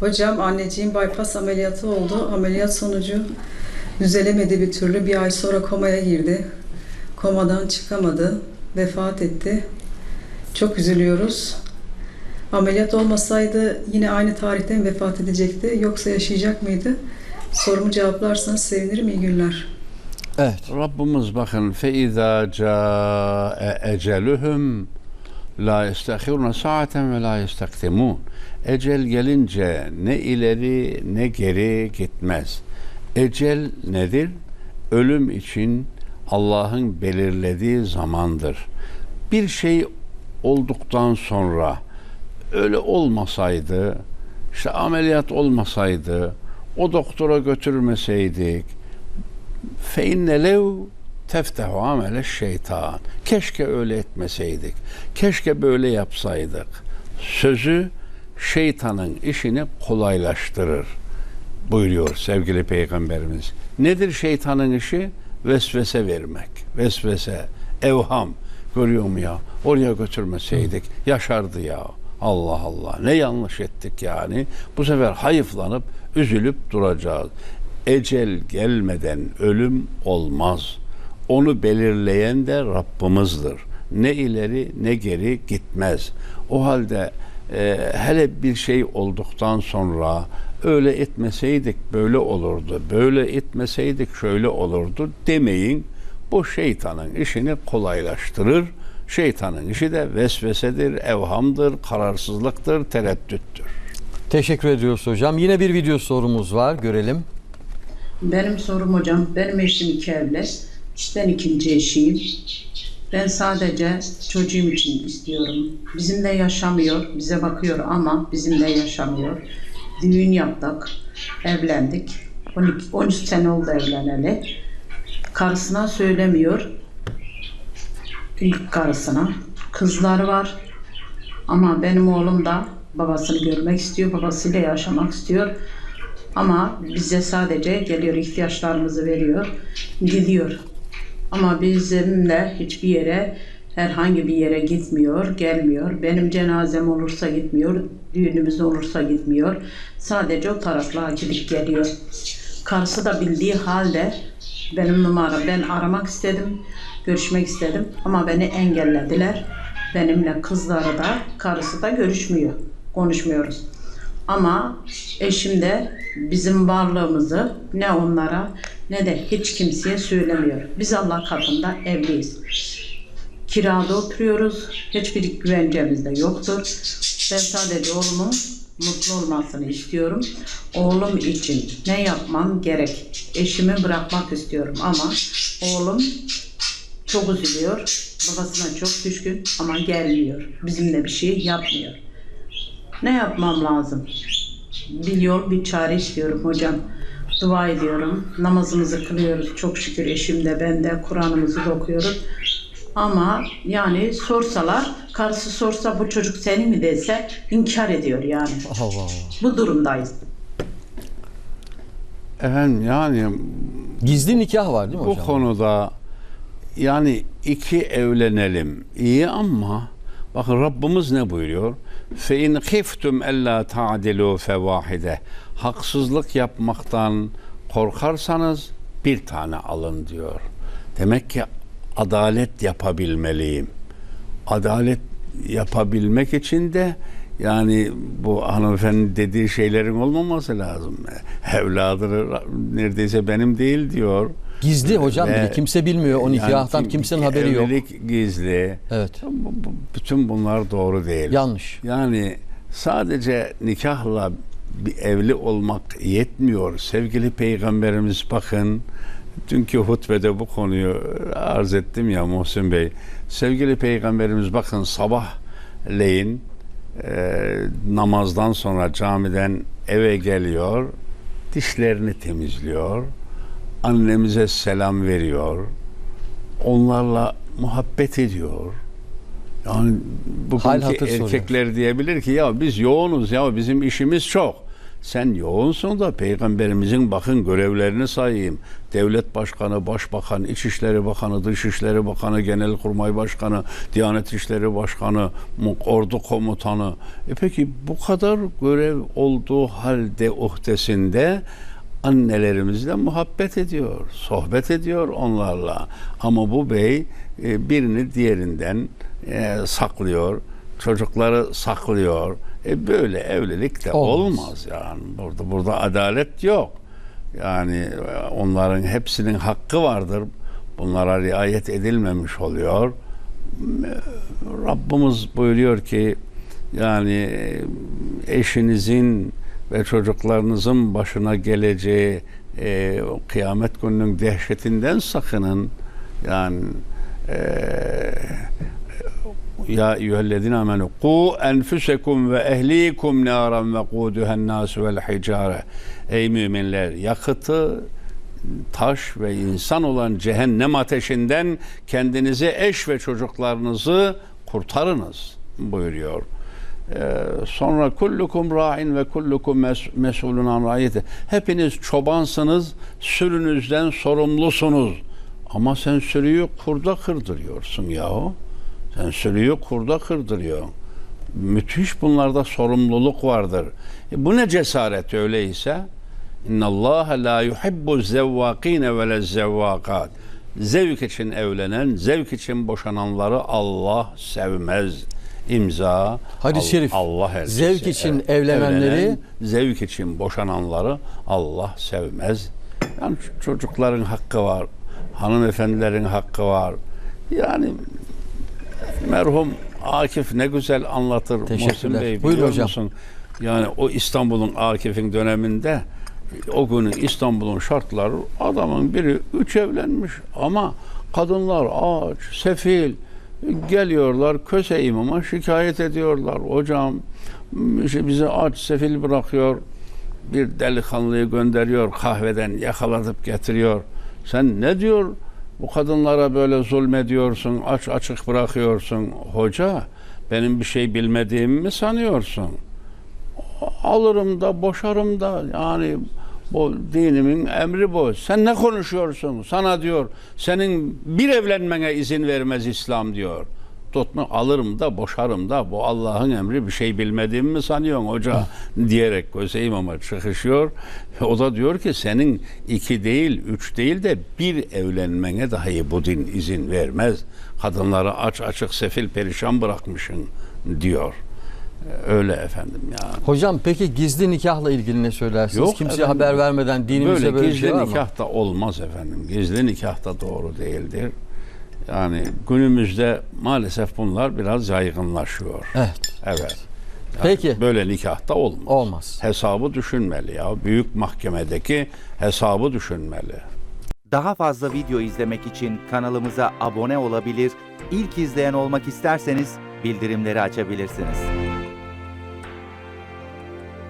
Hocam anneciğim bypass ameliyatı oldu. Ameliyat sonucu düzelemedi bir türlü. Bir ay sonra komaya girdi. Komadan çıkamadı. Vefat etti. Çok üzülüyoruz. Ameliyat olmasaydı yine aynı tarihte mi vefat edecekti yoksa yaşayacak mıydı? Sorumu cevaplarsanız sevinirim. İyi günler. Evet. Rabbimiz bakın feiza caa eceluhum la yestahiruna saaten ve la yestakdimun. Ecel gelince ne ileri ne geri gitmez. Ecel nedir? Ölüm için Allah'ın belirlediği zamandır. Bir şey olduktan sonra öyle olmasaydı, işte ameliyat olmasaydı, o doktora götürmeseydik, fe inne lev teftehu amele şeytan. Keşke öyle etmeseydik. Keşke böyle yapsaydık. Sözü şeytanın işini kolaylaştırır buyuruyor sevgili peygamberimiz. Nedir şeytanın işi? Vesvese vermek. Vesvese, evham. Görüyor mu ya? Oraya götürmeseydik yaşardı ya. Allah Allah. Ne yanlış ettik yani. Bu sefer hayıflanıp üzülüp duracağız. Ecel gelmeden ölüm olmaz. Onu belirleyen de Rabbimizdir. Ne ileri ne geri gitmez. O halde e, hele bir şey olduktan sonra öyle etmeseydik böyle olurdu, böyle etmeseydik şöyle olurdu demeyin. Bu şeytanın işini kolaylaştırır. Şeytanın işi de vesvesedir, evhamdır, kararsızlıktır, tereddüttür. Teşekkür ediyoruz hocam. Yine bir video sorumuz var. Görelim. Benim sorum hocam, benim eşim iki evli. İşten ikinci eşiyim. Ben sadece çocuğum için istiyorum. Bizimle yaşamıyor, bize bakıyor ama bizimle yaşamıyor. Düğün yaptık, evlendik. 12, 13 sene oldu evleneli. Karısına söylemiyor. İlk karısına. Kızları var. Ama benim oğlum da babasını görmek istiyor, babasıyla yaşamak istiyor. Ama bize sadece geliyor, ihtiyaçlarımızı veriyor, gidiyor. Ama bizimle hiçbir yere, herhangi bir yere gitmiyor, gelmiyor. Benim cenazem olursa gitmiyor, düğünümüz olursa gitmiyor. Sadece o taraflara gidip geliyor. Karısı da bildiği halde benim numaram, ben aramak istedim, görüşmek istedim ama beni engellediler. Benimle kızları da, karısı da görüşmüyor, konuşmuyoruz. Ama eşim de bizim varlığımızı ne onlara ne de hiç kimseye söylemiyor. Biz Allah katında evliyiz. Kirada oturuyoruz. Hiçbir güvencemiz de yoktur. Ben sadece oğlumun mutlu olmasını istiyorum. Oğlum için ne yapmam gerek? Eşimi bırakmak istiyorum ama oğlum çok üzülüyor. Babasına çok düşkün ama gelmiyor. Bizimle bir şey yapmıyor. Ne yapmam lazım? Bir yol, bir çare istiyorum hocam. Dua ediyorum. Namazımızı kılıyoruz. Çok şükür eşim de ben de Kur'an'ımızı da okuyoruz. Ama yani sorsalar, karısı sorsa bu çocuk senin mi dese inkar ediyor yani. Allah Allah. Bu durumdayız. Efendim yani Gizli nikah var değil mi bu hocam? konuda yani iki evlenelim iyi ama bakın Rabbimiz ne buyuruyor? Fe in khiftum alla ta'dilu fevahide. Haksızlık yapmaktan korkarsanız bir tane alın diyor. Demek ki adalet yapabilmeliyim. Adalet yapabilmek için de yani bu hanımefendi dediği şeylerin olmaması lazım. Evladı neredeyse benim değil diyor. Gizli hocam Ve- bile. Kimse bilmiyor o nikahtan. Yani kimsenin haberi yok. Evlilik gizli. Evet. Bütün bunlar doğru değil. Yanlış. Yani sadece nikahla bir evli olmak yetmiyor. Sevgili peygamberimiz bakın dünkü hutbede bu konuyu arz ettim ya Muhsin Bey. Sevgili peygamberimiz bakın sabahleyin e, namazdan sonra camiden eve geliyor. Dişlerini temizliyor. Annemize selam veriyor. Onlarla muhabbet ediyor. Yani bugünkü hatır soruyor. erkekler diyebilir ki ya biz yoğunuz ya bizim işimiz çok. sen yoğunsun da peygamberimizin bakın görevlerini sayayım. Devlet Başkanı, Başbakan, İçişleri Bakanı, Dışişleri Bakanı, Genelkurmay Başkanı, Diyanet İşleri Başkanı, Ordu Komutanı. E peki bu kadar görev olduğu halde uhdesinde annelerimizle muhabbet ediyor, sohbet ediyor onlarla. Ama bu bey e, birini diğerinden e, saklıyor, çocukları saklıyor. E böyle evlilik de Olmaz. olmaz. yani. Burada burada adalet yok. Yani e, onların hepsinin hakkı vardır. Bunlara riayet edilmemiş oluyor. Rabbimiz buyuruyor ki yani e, eşinizin ve çocuklarınızın başına geleceği e, kıyamet gününün dehşetinden sakının. Yani e, ya eyyühellezine amenu ku enfusekum ve ehlikum naran ve kuduhen nasu vel hicare. Ey müminler yakıtı taş ve insan olan cehennem ateşinden kendinizi eş ve çocuklarınızı kurtarınız buyuruyor. Ee, sonra kullukum ra'in ve kullukum mes- mesulun an ra'iyeti. Hepiniz çobansınız, sürünüzden sorumlusunuz. Ama sen sürüyü kurda kırdırıyorsun yahu. Sen sürüyü kurda kırdırıyor. Müthiş bunlarda sorumluluk vardır. E bu ne cesaret öyleyse? İnna Allah la yuhibbu zevvakine ve zevvakat. Zevk için evlenen, zevk için boşananları Allah sevmez. İmza. Hadis-i Al- şerif. Allah elçisi. Zevk için Evet. evlenenleri- Evlenen, zevk için boşananları Allah sevmez. Yani çocukların hakkı var. Hanımefendilerin hakkı var. Yani merhum Akif ne güzel anlatır Muhsin. Bey biliyor hocam. musun? Yani o İstanbul'un Akif'in döneminde o günün İstanbul'un şartları adamın biri üç evlenmiş ama kadınlar aç, sefil geliyorlar köse imama şikayet ediyorlar. Hocam işte bizi aç, sefil bırakıyor. Bir delikanlıyı gönderiyor kahveden yakalatıp getiriyor. Sen ne diyor bu kadınlara böyle zulmediyorsun, aç açık bırakıyorsun. Hoca benim bir şey bilmediğimi mi sanıyorsun? alırım da boşarım da yani bu dinimin emri bu. Sen ne konuşuyorsun? Sana diyor senin bir evlenmene izin vermez İslam diyor. Tutma alırım da boşarım da bu Allah'ın emri bir şey bilmediğimi mi sanıyorsun hoca diyerek Göze İmam'a çıkışıyor. O da diyor ki senin iki değil üç değil de bir evlenmene dahi bu din izin vermez. Kadınları aç açık sefil perişan bırakmışsın diyor. Öyle efendim ya. Hocam peki gizli nikahla ilgili ne söylersiniz? Yok Kimseye efendim. haber vermeden dinimizde böyle, böyle, bir gizli şey var mı? nikah da olmaz efendim. Gizli nikah da doğru değildir. Yani günümüzde maalesef bunlar biraz yaygınlaşıyor. Evet. Evet. Yani Peki. Böyle nikah da olmaz. Olmaz. Hesabı düşünmeli ya. Büyük mahkemedeki hesabı düşünmeli. Daha fazla video izlemek için kanalımıza abone olabilir, ilk izleyen olmak isterseniz bildirimleri açabilirsiniz.